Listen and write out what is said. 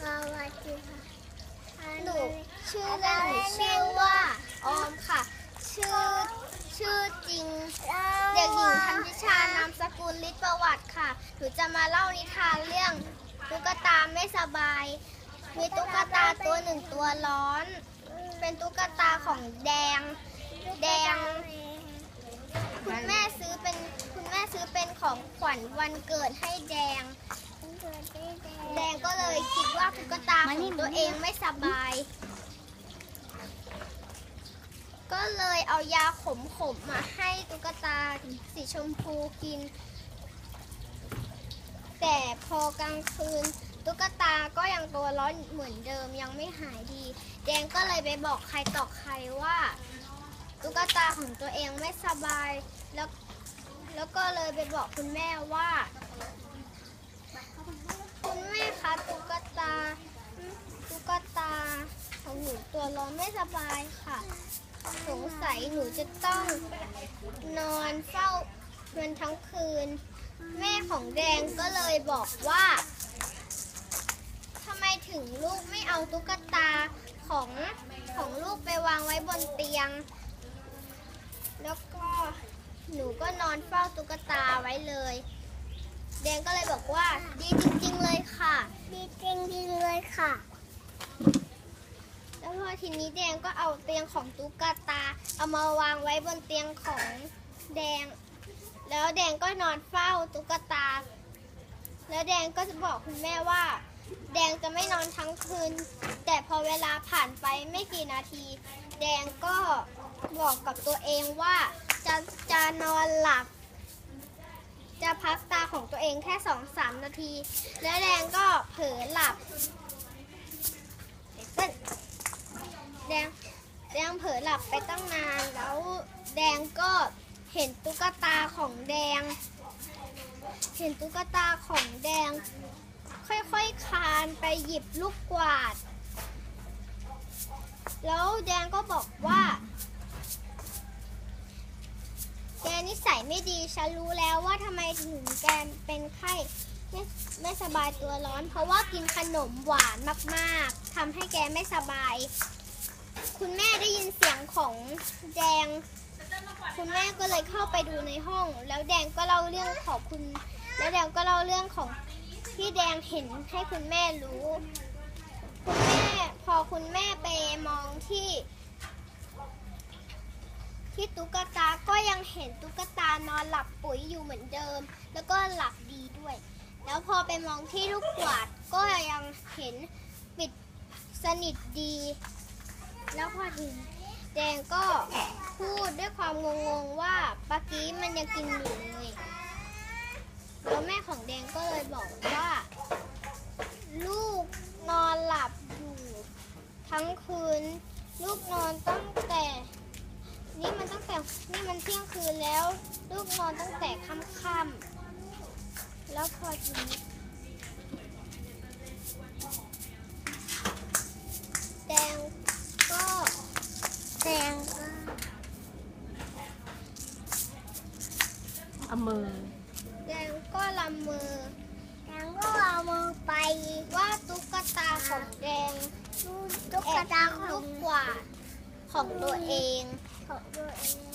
สวัสดีค่ะหนูชื่อเล่นหนูชื่อว่าออมค่ะ ชื่อชื่อจริง เด็กหญิงธัญชานามสกุลฤทธิ์ประวัติค่ะ หนูจะมาเล่านิทานเรื่องตุ๊กตาไม่สบาย มีตุ๊กตาตัวหนึ่งตัวร้อน เป็นตุ๊กตาของแดง แดง คุณแม่ซื้อเป็นคุณแม่ซื้อเป็นของขวัญวันเกิดให้แดง แดงก็เลยคิดว่าาของตัวเองไม่สบาย ก็เลยเอายาขมขมมาให้ตุ๊กตาสีชมพูกิน แต่พอกลางคืนตุ๊กตาก็ยังตัวร้อนเหมือนเดิมยังไม่หายดี แดงก็เลยไปบอกใครต่อใครว่า ตุ๊กตาของตัวเองไม่สบายแล้วแล้วก็เลยไปบอกคุณแม่ว่า คุณแม่คะตุ๊กตาตุ๊กตาของหนู ตัวร้อนไม่สบายค่ะ สงสัยหนูจะต้องนอนเฝ้ามันทั้งคืน แม่ของแดงก็เลยบอกว่าทำไมถึงลูกไม่เอาตุ๊กตาของของลูกไปวางไว้บนเตียง แล้วก็หนูก็นอนเฝ้าตุ๊กตาไว้เลย แดงก็เลยบอกว่า ดีจริง ๆ เลยค่ะ ดีจริงดีเลยค่ะ ทีนี้แดงก็เอาเตียงของตุ๊กตา เอามาวางไว้บนเตียงของแดง แล้วแดงก็นอนเฝ้าตุ๊กตา แล้วแดงก็จะบอกคุณแม่ว่า แดงจะไม่นอนทั้งคืน แต่พอเวลาผ่านไปไม่กี่นาที แดงก็บอกกับตัวเองว่าจะจะนอนหลับ จะพักตาของตัวเองแค่สองสามนาที แล้วแดงก็เผลอหลับเต้น แดงแดงเผลอหลับไปตั้งนานแล้วแดงก็เห็นตุ๊กตาของแดง เห็นตุ๊กตาของแดง ค่อยๆคานไปหยิบลูกกวาด แล้วแดงก็บอกว่าแกนิสัยไม่ดีฉันรู้แล้วว่าทำไมถึงแกเป็นไข้ไม่ไม่สบายตัวร้อน เพราะว่ากินขนมหวานมากๆทำให้แกไม่สบาย คุณแม่ได้ยินเสียงของแดง คุณแม่ก็เลยเข้าไปดูในห้อง แล้วแดงก็เล่าเรื่องของคุณ แล้วแดงก็เล่าเรื่องของที่แดงเห็นให้คุณแม่รู้ คุณแม่พอคุณแม่ไปมองที่ ที่ตุ๊กตาก็ยังเห็นตุ๊กตานอนหลับปุ๋ยอยู่เหมือนเดิม แล้วก็หลับดีด้วย แล้วพอไปมองที่ลูกกวาดก็ยังเห็นปิดสนิทดี แล้วพอถึงแดงก็พูดด้วยความงงๆว่าปากี้มันยังกินอยู่เลยแล้วแม่ของแดงก็เลยบอกว่า ลูกนอนหลับอยู่ทั้งคืน ลูกนอนตั้งแต่ นี่มันตั้งแต่นี่มันเที่ยงคืนแล้ว ลูกนอนตั้งแต่ค่ำๆแล้วพอทีนี้แดงก็ แดงก็ เอามือแดงก็ละเมือแดงก็เอามือไปว่าตุ๊กตาของแดงดูตุ๊กตาขลูองกกวาดของตัวเอง ของตัวเอง